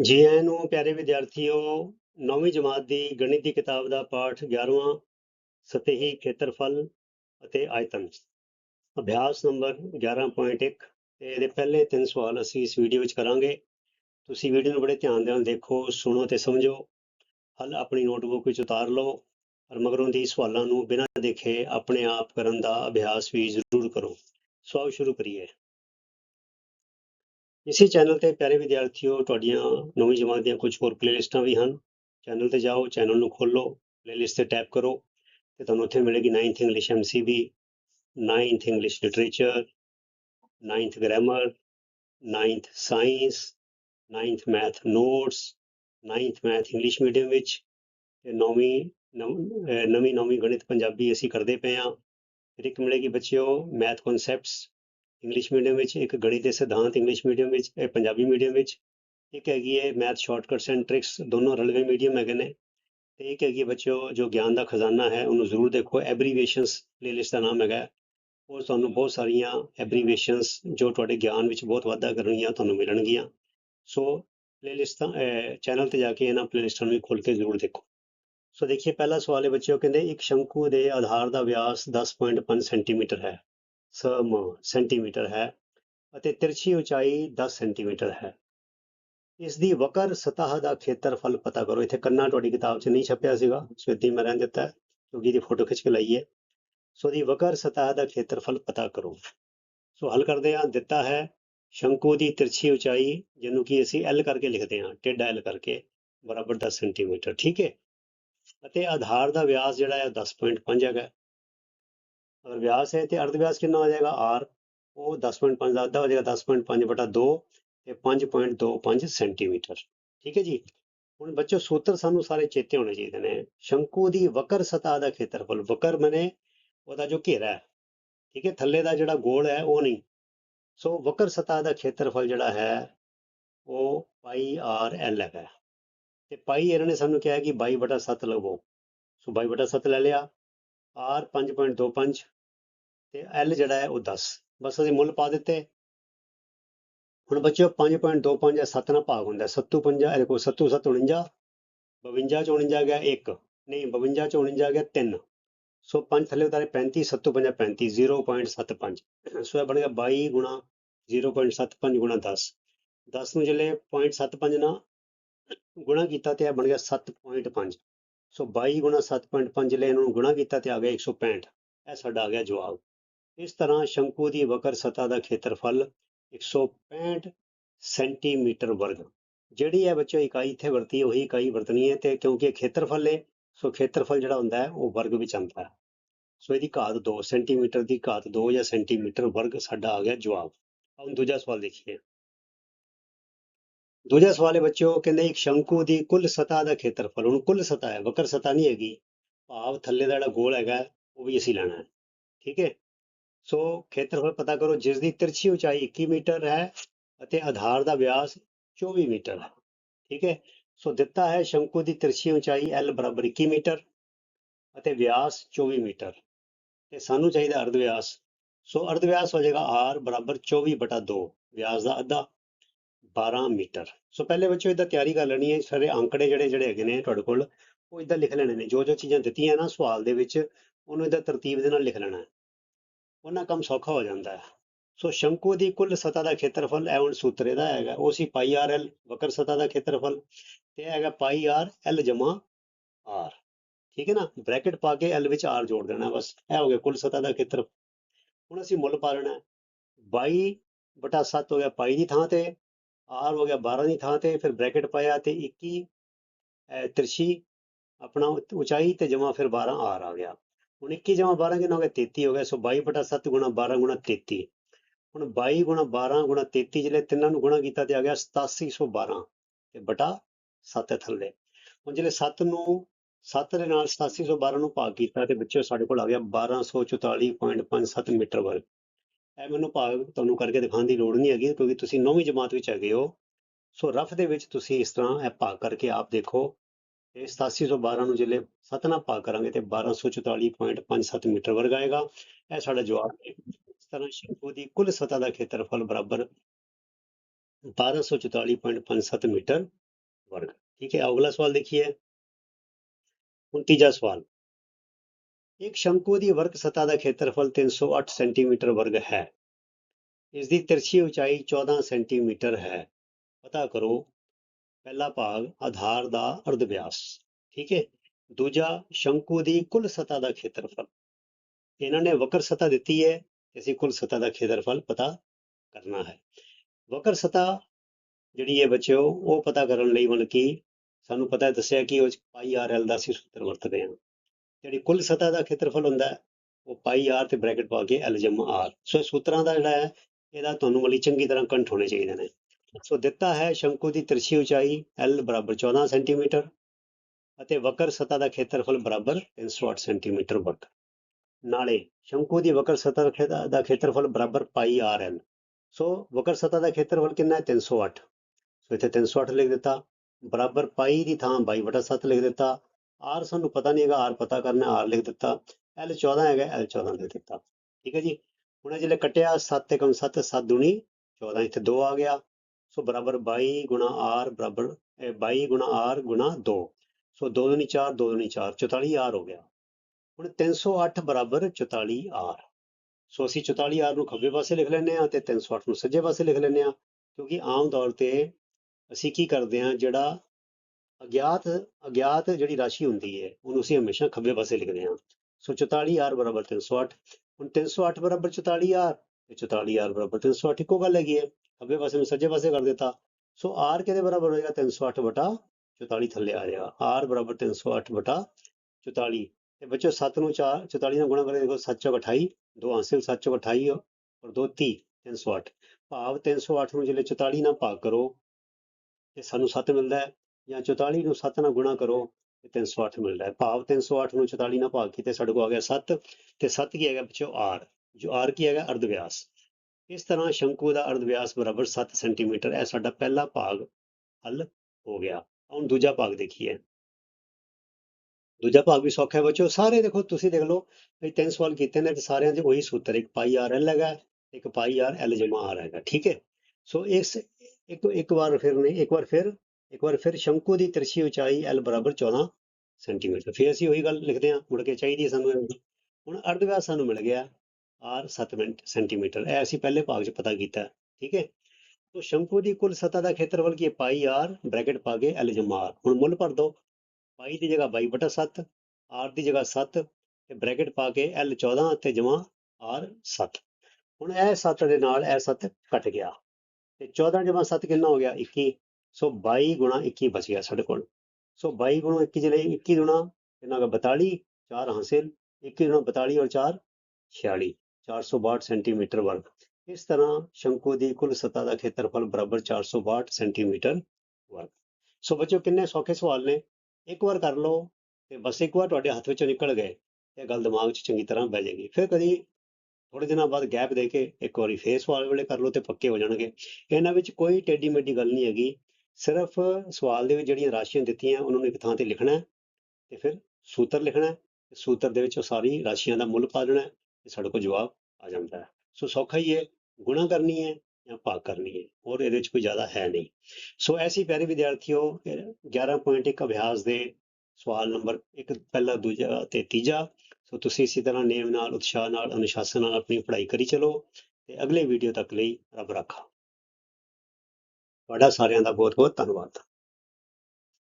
ਜੀ ਆਇਆਂ ਨੂੰ ਪਿਆਰੇ ਵਿਦਿਆਰਥੀਓ, ਨੌਵੀਂ ਜਮਾਤ ਦੀ ਗਣਿਤ ਦੀ ਕਿਤਾਬ ਦਾ ਪਾਠ 11ਵਾਂ ਸਤਹੀ ਖੇਤਰਫਲ ਅਤੇ ਆਇਤਨ। ਅਭਿਆਸ ਨੰਬਰ 11.1 ਤੇ ਇਹਦੇ ਪਹਿਲੇ ਤਿੰਨ ਸਵਾਲ ਅਸੀਂ ਇਸ ਵੀਡੀਓ ਵਿੱਚ ਕਰਾਂਗੇ। ਤੁਸੀਂ ਵੀਡੀਓ ਨੂੰ ਬੜੇ ਧਿਆਨ ਦੇ ਨਾਲ ਦੇਖੋ, ਸੁਣੋ ਤੇ ਸਮਝੋ। ਹੱਲ ਆਪਣੀ ਨੋਟਬੁੱਕ ਵਿੱਚ ਉਤਾਰ ਲਓ, ਪਰ ਮਗਰੋਂ ਦੀ ਸਵਾਲਾਂ ਨੂੰ ਬਿਨਾਂ ਦੇਖੇ ਆਪਣੇ ਆਪ ਕਰਨ ਦਾ ਅਭਿਆਸ ਵੀ ਜ਼ਰੂਰ ਕਰੋ। ਸਵਾਲ ਸ਼ੁਰੂ ਕਰੀਏ। ਇਸੇ ਚੈਨਲ ਤੇ ਪਿਆਰੇ ਵਿਦਿਆਰਥੀਓ, ਤੁਹਾਡੀਆਂ ਨੌਵੀਂ ਜਮਾਤ ਦੀਆਂ ਕੁਝ ਹੋਰ ਪਲੇਲਿਸਟਾਂ ਵੀ ਹਨ। ਚੈਨਲ ਤੇ ਜਾਓ ਚੈਨਲ ਨੂੰ ਖੋਲੋ ਪਲੇਲਿਸਟ ਤੇ ਟੈਪ ਕਰੋ ਤੇ ਤੁਹਾਨੂੰ ਉੱਥੇ ਮਿਲੇਗੀ 9th English MCB 9th English literature 9th grammar 9th science 9th math notes 9th math English medium ਵਿੱਚ ਤੇ ਨੌਵੀਂ, ਨਵ- ਨਵੀਂ ਨੌਵੀਂ ਗਣਿਤ ਪੰਜਾਬੀ ਅਸੀਂ ਕਰਦੇ ਪਏ ਹਾਂ। ਫਿਰ ਇੱਕ ਮਿਲੇਗੀ ਬੱਚਿਓ ਮੈਥ ਕਨਸੈਪਟਸ ਇੰਗਲਿਸ਼ ਮੀਡੀਅਮ ਵਿੱਚ, ਇੱਕ ਗਣਿਤ ਦੇ ਸਿਧਾਂਤ ਇੰਗਲਿਸ਼ ਮੀਡੀਅਮ ਵਿੱਚ, ਇਹ ਪੰਜਾਬੀ ਮੀਡੀਅਮ ਵਿੱਚ, ਇੱਕ ਹੈਗੀ ਹੈ ਮੈਥ ਸ਼ਾਰਟਕਟਸ ਐਂਡ ਟ੍ਰਿਕਸ ਦੋਨੋਂ ਰਲਵੇਂ ਮੀਡੀਅਮ ਹੈਗੇ ਨੇ। ਤੇ ਇੱਕ ਹੈਗੀ ਹੈ ਬੱਚਿਓ, ਜੋ ਗਿਆਨ ਦਾ ਖਜ਼ਾਨਾ ਹੈ, ਉਹਨੂੰ ਜ਼ਰੂਰ ਦੇਖੋ ਐਬਰੀਵੇਸ਼ਨਸ ਪਲੇਲਿਸਟ ਦਾ ਨਾਮ ਹੈਗਾ। ਉਹ ਤੁਹਾਨੂੰ ਬਹੁਤ ਸਾਰੀਆਂ ਐਬਰੀਵੇਸ਼ਨਸ ਜੋ ਤੁਹਾਡੇ ਗਿਆਨ ਵਿੱਚ ਬਹੁਤ ਵਾਧਾ ਕਰਨਗੀਆਂ, ਤੁਹਾਨੂੰ ਮਿਲਣਗੀਆਂ। ਸੋ ਪਲੇਲਿਸਟਾਂ ਚੈਨਲ ਤੇ ਜਾ ਕੇ ਇਹਨਾਂ ਪਲੇਲਿਸਟਾਂ ਨੂੰ ਵੀ ਖੋਲ ਕੇ ਜ਼ਰੂਰ ਦੇਖੋ। ਸੋ ਦੇਖੀਏ, ਪਹਿਲਾ ਸਵਾਲ ਹੈ ਬੱਚਿਓ, ਕਹਿੰਦੇ ਇੱਕ ਸ਼ੰਕੂ ਦੇ ਆਧਾਰ ਦਾ ਵਿਆਸ 10.5 ਸੈਂਟੀਮੀਟਰ ਹੈ। ਸੈਂਟੀਮੀਟਰ ਹੈ ਅਤੇ ਤਿਰਛੀ ਉਚਾਈ 10 ਸੈਂਟੀਮੀਟਰ ਹੈ। ਇਸ ਦੀ ਵਕਰ ਸਤਹ ਦਾ ਖੇਤਰਫਲ ਪਤਾ ਕਰੋ। ਇੱਥੇ ਕੰਨਾ ਤੁਹਾਡੀ ਕਿਤਾਬ 'ਚ ਨਹੀਂ ਛਪਿਆ ਸੀਗਾ ਸੋ ਇੱਥੇ ਮੈਂ ਰਹਿਣ ਦਿੱਤਾ ਹੈ, ਕਿਉਂਕਿ ਇਹਦੀ ਫੋਟੋ ਖਿੱਚ ਕੇ ਲਾਈ ਹੈ। ਸੋ ਦੀ ਵਕਰ ਸਤਹ ਦਾ ਖੇਤਰਫਲ ਪਤਾ ਕਰੋ। ਸੋ ਹੱਲ ਕਰਦੇ ਹਾਂ। ਦਿੱਤਾ ਹੈ ਸ਼ੰਕੂ ਦੀ ਤਿਰਛੀ ਉਚਾਈ ਜਿਹਨੂੰ ਕਿ ਅਸੀਂ ਐਲ ਕਰਕੇ ਲਿਖਦੇ ਹਾਂ ਟੇਢਾ ਐਲ ਕਰਕੇ ਬਰਾਬਰ 10 ਸੈਂਟੀਮੀਟਰ। ਠੀਕ ਹੈ? ਅਤੇ ਆਧਾਰ ਦਾ ਵਿਆਸ ਜਿਹੜਾ ਹੈ ਉਹ 10.5 ਹੈਗਾ। ਅਗਰ ਵਿਆਸ ਹੈ ਤੇ ਅਰਧ ਵਿਆਸ ਕਿੰਨਾ ਹੋ ਜਾਏਗਾ? R ਉਹ 10.5 ਦਾ ਅੱਧਾ ਹੋ ਜਾਏਗਾ 10.5 ਬਟਾ 2 ਤੇ 5.25 ਸੈਂਟੀਮੀਟਰ ਠੀਕ ਹੈ ਜੀ? ਹੁਣ ਬੱਚੋ ਸੂਤਰ ਸਾਨੂੰ ਸਾਰੇ ਚੇਤੇ ਹੋਣੇ ਚਾਹੀਦੇ ਨੇ। ਸ਼ੰਕੂ ਦੀ ਵਕਰ ਸਤਹ ਦਾ ਖੇਤਰਫਲ, ਵਕਰ ਮਨੇ ਉਹਦਾ ਜੋ ਘੇਰਾ ਹੈ। ਠੀਕ ਹੈ? ਥੱਲੇ ਦਾ ਜਿਹੜਾ ਗੋਲ ਹੈ, ਉਹ ਨਹੀਂ। ਸੋ ਵਕਰ ਸਤਹ ਦਾ ਖੇਤਰਫਲ ਜਿਹੜਾ ਹੈ, ਉਹ ਪਾਈ ਆਰ ਐਲ ਹੈਗਾ। ਤੇ ਪਾਈ ਇਹਨਾਂ ਨੇ ਸਾਨੂੰ ਕਿਹਾ ਕਿ 22 ਬਟਾ 7 ਲਵੋ। ਸੋ 22 ਬਟਾ 7 ਲੈ ਲਿਆ। R 5.25 ਤੇ L ਜਿਹੜਾ ਹੈ ਉਹ 10 ਬਸ ਅਸੀਂ ਮੁੱਲ ਪਾ ਦਿੱਤੇ। ਹੁਣ ਬੱਚਿਓ 5.25 ਹੈ 7 ਨਾਲ ਭਾਗ ਹੁੰਦਾ। ਹੈ 7 5 ਇਹਦੇ ਕੋਲ 7 7 49 52 ਚ 49 ਗਿਆ 1 ਨਹੀਂ 52 ਚ 49 ਗਿਆ 3 ਸੋ 5 ਥੱਲੇ ਉਤਾਰੇ 35 7 5 35 0.75 ਸੋ ਇਹ ਬਣ ਗਿਆ 22 ਗੁਣਾ 0.75 ਗੁਣਾ 10 10 ਨੂੰ ਜਿਹੜੇ 0.75 ਨਾਲ ਗੁਣਾ ਕੀਤਾ ਤੇ ਇਹ ਬਣ ਗਿਆ 7.5 ਸੋ 22 ਗੁਣਾ 7.5 ਲੈ ਇਹਨੂੰ ਗੁਣਾ ਕੀਤਾ ਤੇ ਆ ਗਿਆ 165 ਇਹ ਸਾਡਾ ਆ ਗਿਆ ਜਵਾਬ। ਇਸ ਤਰ੍ਹਾਂ ਸ਼ੰਕੂ ਦੀ ਵਕਰ ਸਤਹ ਦਾ ਖੇਤਰਫਲ 165 ਸੈਂਟੀਮੀਟਰ ਵਰਗ। ਜਿਹੜੀ ਹੈ ਬੱਚੋ ਇਕਾਈ ਇੱਥੇ ਵਰਤੀ, ਉਹੀ ਇਕਾਈ ਵਰਤਣੀ ਹੈ ਤੇ ਕਿਉਂਕਿ ਇਹ ਖੇਤਰਫਲ ਹੈ ਸੋ ਖੇਤਰਫਲ ਜਿਹੜਾ ਹੁੰਦਾ ਹੈ, ਉਹ ਵਰਗ ਵਿੱਚ ਆਉਂਦਾ ਹੈ। ਸੋ ਇਹਦੀ ਘਾਤ 2 ਸੈਂਟੀਮੀਟਰ ਦੀ ਘਾਤ 2 ਜਾਂ ਸੈਂਟੀਮੀਟਰ ਵਰਗ ਸਾਡਾ ਆ ਗਿਆ ਜਵਾਬ। ਹੁਣ ਦੂਜਾ ਸਵਾਲ ਦੇਖੀਏ। ਦੂਜਾ ਸਵਾਲ ਹੈ ਬੱਚਿਓ, ਕਹਿੰਦੇ ਇੱਕ ਸ਼ੰਕੂ ਦੀ ਕੁੱਲ ਸਤਹ ਦਾ ਖੇਤਰਫਲ, ਹੁਣ ਕੁੱਲ ਸਤਹ ਹੈ, ਵਕਰ ਸਤਾ ਨਹੀਂ ਹੈਗੀ। ਭਾਵ ਥੱਲੇ ਦਾ ਜਿਹੜਾ ਗੋਲ ਹੈਗਾ, ਉਹ ਵੀ ਅਸੀਂ ਲੈਣਾ ਹੈ। ਠੀਕ ਹੈ? ਸੋ ਖੇਤਰਫਲ ਪਤਾ ਕਰੋ ਜਿਸ ਦੀ ਤਿਰਛੀ ਉਚਾਈ 21 ਮੀਟਰ ਹੈ ਅਤੇ ਆਧਾਰ ਦਾ ਵਿਆਸ 24 ਮੀਟਰ ਹੈ, ਠੀਕ ਹੈ? ਸੋ ਦਿੱਤਾ ਹੈ ਸ਼ੰਕੂ ਦੀ ਤਿਰਛੀ ਉਚਾਈ L ਬਰਾਬਰ 21 ਮੀਟਰ ਅਤੇ ਵਿਆਸ 24 ਮੀਟਰ ਤੇ ਸਾਨੂੰ ਚਾਹੀਦਾ ਅਰਧ ਵਿਆਸ। ਸੋ ਅਰਧ ਵਿਆਸ ਹੋ ਜਾਏਗਾ R ਬਰਾਬਰ 24 ਬਟਾ 2 ਵਿਆਸ ਦਾ ਅੱਧਾ 12 ਮੀਟਰ। ਸੋ ਪਹਿਲੇ ਬੱਚੋ ਇਹਦਾ ਤਿਆਰੀ ਕਰ ਲੈਣੀ ਹੈ, ਸਾਰੇ ਅੰਕੜੇ ਜਿਹੜੇ ਜਿਹੜੇ ਹੈਗੇ ਨੇ ਤੁਹਾਡੇ ਕੋਲ ਉਹ ਇਦਾਂ ਲਿਖ ਲੈਣੇ ਨੇ ਜੋ ਜੋ ਚੀਜ਼ਾਂ ਦਿੱਤੀਆਂ ਨਾ ਸਵਾਲ ਦੇ ਵਿੱਚ, ਉਹਨੂੰ ਇਦਾਂ ਤਰਤੀਬ ਦੇ ਨਾਲ ਲਿਖ ਲੈਣਾ ਹੈ। ਉਹਨਾਂ ਕੰਮ ਸੌਖਾ ਹੋ ਜਾਂਦਾ ਹੈ। ਸੋ ਸ਼ੰਕੂ ਦੀ ਕੁੱਲ ਸਤਹ ਦਾ ਖੇਤਰਫਲ ਐਵਨ ਹੁਣ ਸੂਤਰ ਇਹਦਾ ਹੈਗਾ। ਉਹ ਸੀ ਪਾਈ ਆਰ ਐਲ ਵਕਰ ਸਤਹ ਦਾ ਖੇਤਰਫਲ। ਤੇ ਇਹ ਹੈਗਾ ਪਾਈ ਆਰ, ਐਲ ਜਮਾ ਆਰ। ਠੀਕ ਹੈ ਨਾ? ਬ੍ਰੈਕਟ ਪਾ ਕੇ ਐਲ ਵਿੱਚ ਆਰ ਜੋੜ ਦੇਣਾ ਬਸ। ਇਹ ਹੋ ਗਿਆ ਕੁੱਲ ਸਤਹ ਦਾ ਖੇਤਰਫਲ ਹੁਣ ਅਸੀਂ ਮੁੱਲ ਪਾ ਲੈਣਾ ਹੈ। 22 ਬਟਾ 7 ਹੋ ਗਿਆ ਪਾਈ ਦੀ ਥਾਂ ਤੇ, ਆਰ ਹੋ ਗਿਆ 12 ਦੀ ਥਾਂ ਤੇ, ਫਿਰ ਬ੍ਰੈਕਟ ਪਾਇਆ ਤੇ 21 ਅਹ ਆਪਣਾ ਉਚਾਈ ਤੇ ਜਮਾ ਫਿਰ 12 ਆਰ ਆ ਗਿਆ। ਹੁਣ 21 ਜਮਾ 12 ਕਿੰਨਾ ਹੋ ਗਿਆ? 33 ਹੋ ਗਿਆ। ਸੋ 22 ਬਟਾ 7 ਗੁਣਾ 12 ਗੁਣਾ 33 ਹੁਣ 22 ਗੁਣਾ 12 ਗੁਣਾ 33 ਜਿਹੜੇ ਤਿੰਨਾਂ ਨੂੰ ਗੁਣਾ ਕੀਤਾ ਤੇ ਆ ਗਿਆ 8712 ਤੇ ਬਟਾ 7 ਥੱਲੇ। ਹੁਣ ਜਿਹੜੇ 7 ਨੂੰ 7 ਦੇ ਨਾਲ 8712 ਨੂੰ ਭਾਗ ਕੀਤਾ ਤੇ ਵਿੱਚੋਂ ਸਾਡੇ ਕੋਲ ਆ ਗਿਆ 1244.57 ਮੀਟਰ ਵਰਗ ਇਹ ਮੈਨੂੰ ਭਾਗ ਤੁਹਾਨੂੰ ਕਰਕੇ ਦਿਖਾਉਣ ਦੀ ਲੋੜ ਨਹੀਂ ਹੈਗੀ ਕਿਉਂਕਿ ਤੁਸੀਂ ਨੌਵੀਂ ਜਮਾਤ ਵਿੱਚ ਹੈਗੇ ਹੋ। ਸੋ ਰਫ ਦੇ ਵਿੱਚ ਤੁਸੀਂ ਇਸ ਤਰ੍ਹਾਂ ਇਹ ਭਾਗ ਕਰਕੇ ਆਪ ਦੇਖੋ। ਤੇ 8712 ਨੂੰ ਜਿਹੜੇ 7 ਨਾਲ ਭਾਗ ਕਰਾਂਗੇ ਤੇ 1244.57 ਮੀਟਰ ਵਰਗ ਆਏਗਾ ਇਹ ਸਾਡਾ ਜਵਾਬ ਹੈ ਇਸ ਤਰ੍ਹਾਂ ਸ਼ੰਕੂ ਦੀ ਕੁੱਲ ਸਤਹ ਦਾ ਖੇਤਰਫਲ ਬਰਾਬਰ 1244.57 ਮੀਟਰ वर्ग ठीक है अगला सवाल देखिए ਹੁਣ ਤੀਜਾ ਸਵਾਲ ਇੱਕ ਸ਼ੰਕੂ ਦੀ ਵਰਗ ਸਤ੍ਹਾ ਦਾ ਖੇਤਰਫਲ 308 ਸੈਂਟੀਮੀਟਰ ਵਰਗ ਹੈ ਇਸ ਦੀ ਤਿਰਛੀ ਉਚਾਈ 14 ਸੈਂਟੀਮੀਟਰ ਹੈ ਪਤਾ ਕਰੋ ਪਹਿਲਾ ਭਾਗ ਆਧਾਰ ਦਾ ਅਰਧ ਵਿਆਸ ਠੀਕ ਹੈ? ਦੂਜਾ ਸ਼ੰਕੂ ਦੀ ਕੁੱਲ ਸਤ੍ਹਾ ਦਾ ਖੇਤਰਫਲ। ਇਹਨਾਂ ਨੇ ਵਕਰ ਸਤ੍ਹਾ ਦਿੱਤੀ ਹੈ ਅਸੀਂ ਕੁੱਲ ਸਤ੍ਹਾ ਦਾ ਖੇਤਰਫਲ ਪਤਾ ਕਰਨਾ ਹੈ। ਵਕਰ ਸਤ੍ਹਾ ਜਿਹੜੀ ਹੈ ਬੱਚਿਓ, ਉਹ ਪਤਾ ਕਰਨ ਲਈ ਮਤਲਬ ਕਿ ਸਾਨੂੰ ਪਤਾ ਦੱਸਿਆ ਕਿ ਉਹ ਪਾਈ ਆਰ ਐਲ ਦਾ ਅਸੀਂ ਸੂਤਰ ਵਰਤਦੇ ਹਾਂ। ਜਿਹੜੀ ਕੁੱਲ ਸਤਾ ਦਾ ਖੇਤਰਫਲ ਹੁੰਦਾ ਹੈ, ਉਹ ਪਾਈ ਆਰ ਤੇ ਬ੍ਰੈਕਟ ਪਾ ਕੇ ਐਲ ਜਮ ਆਰ। ਸੋ ਇਹ ਸੂਤਰਾਂ ਦਾ ਜਿਹੜਾ ਹੈ, ਇਹਦਾ ਤੁਹਾਨੂੰ ਮਲੀ ਚੰਗੀ ਤਰ੍ਹਾਂ ਕੰਠ ਹੋਣੇ ਚਾਹੀਦੇ ਨੇ। ਸੋ ਦਿੱਤਾ ਹੈ ਸ਼ੰਕੂ ਦੀ ਤਿਰਛੀ ਉਚਾਈ L ਬਰਾਬਰ 14 ਸੈਂਟੀਮੀਟਰ ਅਤੇ ਵਕਰ ਸਤ੍ਹਾ ਦਾ ਖੇਤਰਫਲ ਬਰਾਬਰ 308 ਸੈਂਟੀਮੀਟਰ ਵਰਗ ਨਾਲੇ ਸ਼ੰਕੂ ਦੀ ਵਕਰ ਸਤ੍ਹਾ ਦਾ ਖੇਤਰਫਲ ਬਰਾਬਰ ਪਾਈ ਆਰ ਐਲ ਸੋ ਵਕਰ ਸਤ੍ਹਾ ਦਾ ਖੇਤਰਫਲ ਕਿੰਨਾ ਹੈ? 308 ਸੋ ਇੱਥੇ 308 ਲਿਖ ਦਿੱਤਾ। ਬਰਾਬਰ ਪਾਈ ਦੀ ਥਾਂ 22 ਵਟਾ 7 ਲਿਖ ਦਿੱਤਾ। ਆਰ ਸਾਨੂੰ ਪਤਾ ਨਹੀਂ ਹੈਗਾ, ਆਰ ਪਤਾ ਕਰਨਾ, ਆਰ ਲਿਖ ਦਿੱਤਾ। ਐਲ 14 ਹੈਗਾ ਐਲ 14 ਲਿਖ ਦਿੱਤਾ। ਠੀਕ ਹੈ ਜੀ? ਹੁਣ ਇਹ ਜਿਹੜੇ ਕੱਟਿਆ 7 ਤੇ ਕਮ 7 7 ਦੁਣੀ 14 ਇੱਥੇ 2 ਆ ਗਿਆ। ਸੋ ਬਰਾਬਰ 22 ਗੁਣਾ ਆਰ ਬਰਾਬਰ, ਇਹ 22 ਗੁਣਾ ਆਰ ਗੁਣਾ 2 ਸੋ 2 ਦੁਣੀ 4 2 ਦੁਣੀ 4 44 ਆਰ ਹੋ ਗਿਆ। ਹੁਣ 308 ਬਰਾਬਰ 44 ਆਰ। ਸੋ ਅਸੀਂ 44 ਆਰ ਨੂੰ ਖੱਬੇ ਪਾਸੇ ਲਿਖ ਲੈਂਦੇ ਹਾਂ ਤੇ 308 ਨੂੰ ਸੱਜੇ ਪਾਸੇ ਲਿਖ ਲੈਂਦੇ ਹਾਂ, ਕਿਉਂਕਿ ਆਮ ਤੌਰ ਤੇ ਅਸੀਂ ਕੀ ਕਰਦੇ ਹਾਂ, ਜਿਹੜਾ ਅਗਿਆਤ ਅਗਿਆਤ ਜਿਹੜੀ ਰਾਸ਼ੀ ਹੁੰਦੀ ਹੈ, ਉਹਨੂੰ ਅਸੀਂ ਹਮੇਸ਼ਾ ਖੱਬੇ ਪਾਸੇ ਲਿਖਦੇ ਹਾਂ। ਸੋ 44 ਆਰ ਬਰਾਬਰ 308 ਹੁਣ 308 ਬਰਾਬਰ 44 ਆਰ, ਤੇ 44 ਆਰ ਬਰਾਬਰ 308 ਇੱਕੋ ਗੱਲ ਹੈਗੀ ਹੈ। ਖੱਬੇ ਪਾਸੇ ਨੂੰ ਸੱਜੇ ਪਾਸੇ ਕਰ ਦਿੱਤਾ। ਸੋ ਆਰ ਕਿਹਦੇ ਬਰਾਬਰ ਹੋ ਜਾਏਗਾ 308 ਬਟਾ 44 ਥੱਲੇ ਆ ਜਾਏਗਾ ਆਰ ਬਰਾਬਰ 308 ਬਟਾ 44 ਤੇ ਬੱਚੋ 7 ਨੂੰ 4 44 ਨਾਲ ਗੁਣਾ ਕਰੇ, ਦੇਖੋ 7 ਚੌਕ 28 ਦੋ ਹਾਸਿਲ 7 ਚੋਂ 28 ਔਰ 2 30 308 ਭਾਵ 308 ਨੂੰ ਜਿਹੜੇ 44 ਨਾਲ ਭਾਗ ਕਰੋ ਤੇ ਸਾਨੂੰ 7 ਮਿਲਦਾ ਹੈ। ਜਾਂ 44 ਨੂੰ 7 ਨਾਲ ਗੁਣਾ ਕਰੋ ਤੇ 308 ਮਿਲਦਾ ਹੈ। ਭਾਵ 308 ਨੂੰ 44 ਨਾਲ ਭਾਗ ਕੀਤੇ, ਸਾਡੇ ਕੋਲ ਆ ਗਿਆ 7 ਤੇ 7 ਕੀ ਹੈਗਾ ਪਿੱਛੋਂ r ਜੋ r ਕੀ ਹੈਗਾ? ਅਰਧ ਵਿਆਸ ਇਸ ਤਰ੍ਹਾਂ ਸ਼ੰਕੂ ਦਾ ਅਰਧ ਵਿਆਸ ਬਰਾਬਰ 7 ਸੈਂਟੀਮੀਟਰ ਇਹ ਸਾਡਾ ਪਹਿਲਾ ਭਾਗ ਹੱਲ ਹੋ ਗਿਆ। ਹੁਣ ਦੂਜਾ ਭਾਗ ਦੇਖੀਏ। ਦੂਜਾ ਭਾਗ ਵੀ ਸੌਖਾ ਹੈ ਬੱਚੋ ਸਾਰੇ ਦੇਖੋ, ਤੁਸੀਂ ਦੇਖ ਲਓ, ਇਹ ਤਿੰਨ ਸਵਾਲ ਕੀਤੇ ਨੇ ਤੇ ਸਾਰਿਆਂ ਦੇ ਉਹੀ ਸੂਤਰ, ਇੱਕ ਪਾਈ ਆਰ ਐਲ ਹੈਗਾ, ਇੱਕ ਪਾਈ ਆਰ ਐਲ ਜਮਾ ਆਰ ਹੈਗਾ, ਠੀਕ ਹੈ? ਸੋ ਇਸ, ਇੱਕ ਇੱਕ ਵਾਰ ਫਿਰ ਨਹੀਂ, ਇੱਕ ਵਾਰ ਫਿਰ, ਇੱਕ ਵਾਰ ਫਿਰ ਸ਼ੰਕੂ ਦੀ ਤਿਰਛੀ ਉਚਾਈ L ਬਰਾਬਰ 14 ਸੈਂਟੀਮੀਟਰ। ਫਿਰ ਅਸੀਂ ਉਹੀ ਗੱਲ ਲਿਖਦੇ ਹਾਂ, ਮੁੜ ਕੇ ਚਾਹੀਦੀ ਹੈ ਸਾਨੂੰ ਹੁਣ ਅਰਧ ਵਿਆਸ ਸਾਨੂੰ ਮਿਲ ਗਿਆ। ਆਰ 7 ਮਿੰਟ ਸੈਂਟੀਮੀਟਰ। ਇਹ ਅਸੀਂ ਪਹਿਲੇ ਭਾਗ 'ਚ ਪਤਾ ਕੀਤਾ, ਠੀਕ ਹੈ? ਤੋ ਸ਼ੰਕੂ ਦੀ ਕੁੱਲ ਸਤ੍ਹਾ ਦਾ ਖੇਤਰਫਲ ਕੀ ਹੈ? ਪਾਈ ਆਰ ਬ੍ਰੈਕਟ ਪਾ ਕੇ L ਜਮਾ ਆਰ। ਹੁਣ ਮੁੱਲ ਭਰ ਦੋ ਪਾਈ ਦੀ ਜਗ੍ਹਾ 22 ਬਟਾ 7 ਆਰ ਦੀ ਜਗ੍ਹਾ 7 ਤੇ ਬ੍ਰੈਕਟ ਪਾ ਕੇ L 14 ਤੇ ਜਮਾ ਆਰ 7 ਹੁਣ ਇਹ 7 ਦੇ ਨਾਲ ਇਹ 7 ਕੱਟ ਗਿਆ। ਤੇ 14 ਜਮਾ 7 ਕਿੰਨਾ ਹੋ ਗਿਆ? 21 ਸੋ 22 ਗੁਣਾ 21 ਬਚ ਗਿਆ ਸਾਡੇ ਕੋਲ। ਸੋ 22 ਗੁਣਾ 21 ਜਿਹੜੇ 21 ਗੁਣਾ ਕਿੰਨਾ ਹੋ ਗਿਆ? 42 4 ਹਾਸਿਲ। 21 ਗੁਣਾ 42 ਔਰ 4 46 462 ਸੈਂਟੀਮੀਟਰ ਵਰਗ ਇਸ ਤਰ੍ਹਾਂ ਸ਼ੰਕੂ ਦੀ ਕੁੱਲ ਸਤ੍ਹਾ ਦਾ ਖੇਤਰਫਲ ਬਰਾਬਰ 462 ਸੈਂਟੀਮੀਟਰ ਵਰਗ ਸੋ ਬੱਚਿਓ, ਕਿੰਨੇ ਸੌਖੇ ਸਵਾਲ ਨੇ। ਇੱਕ ਵਾਰ ਕਰ ਲਓ ਤੇ ਬਸ ਇੱਕ ਵਾਰ ਤੁਹਾਡੇ ਹੱਥ ਵਿੱਚੋਂ ਨਿਕਲ ਗਏ ਇਹ ਗੱਲ ਦਿਮਾਗ 'ਚ ਚੰਗੀ ਤਰ੍ਹਾਂ ਬਹਿ ਜਾਏਗੀ। ਫਿਰ ਕਦੀ ਥੋੜੇ ਦਿਨਾਂ ਬਾਅਦ ਗੈਪ ਦੇ ਕੇ ਇੱਕ ਵਾਰੀ ਫੇਰ ਸਵਾਲ ਵੇਲੇ ਕਰ ਲਓ ਤੇ ਪੱਕੇ ਹੋ ਜਾਣਗੇ। ਇਹਨਾਂ ਵਿੱਚ ਕੋਈ ਟੇਢੀ ਮੇਢੀ ਗੱਲ ਨਹੀਂ ਹੈਗੀ। ਸਿਰਫ ਸਵਾਲ ਦੇ ਵਿੱਚ ਜਿਹੜੀਆਂ ਰਾਸ਼ੀਆਂ ਦਿੱਤੀਆਂ, ਉਹਨਾਂ ਨੂੰ ਇੱਕ ਥਾਂ ਤੇ ਲਿਖਣਾ ਹੈ ਤੇ ਫਿਰ ਸੂਤਰ ਲਿਖਣਾ ਸੂਤਰ ਦੇ ਵਿੱਚ ਉਹ ਸਾਰੀ ਰਾਸ਼ੀਆਂ ਦਾ ਮੁੱਲ ਪਾ ਦੇਣਾ ਸਾਡੇ ਕੋਲ ਜਵਾਬ ਆ ਜਾਂਦਾ ਹੈ। ਸੋ ਸੌਖਾ ਹੀ ਹੈ, ਗੁਣਾ ਕਰਨੀ ਹੈ ਜਾਂ ਭਾਗ ਕਰਨੀ ਹੈ ਔਰ ਇਹਦੇ ਵਿੱਚ ਕੋਈ ਜ਼ਿਆਦਾ ਹੈ ਨਹੀਂ। ਸੋ ਐਸੀ ਪਿਆਰੇ ਵਿਦਿਆਰਥੀਓ ਇਹ 11.1 ਅਭਿਆਸ ਦੇ ਸਵਾਲ ਨੰਬਰ ਇੱਕ, ਪਹਿਲਾ, ਦੂਜਾ ਤੇ ਤੀਜਾ, ਸੋ ਤੁਸੀਂ ਇਸੇ ਤਰ੍ਹਾਂ ਨੇਮ ਨਾਲ, ਉਤਸ਼ਾਹ ਨਾਲ, ਅਨੁਸ਼ਾਸਨ ਨਾਲ ਆਪਣੀ ਪੜ੍ਹਾਈ ਕਰੀ ਚਲੋ ਤੇ ਅਗਲੇ ਵੀਡੀਓ ਤੱਕ ਲਈ ਰੱਬ ਰਾਖਾ। ਤੁਹਾਡਾ ਸਾਰਿਆਂ ਦਾ ਬਹੁਤ ਬਹੁਤ ਧੰਨਵਾਦ।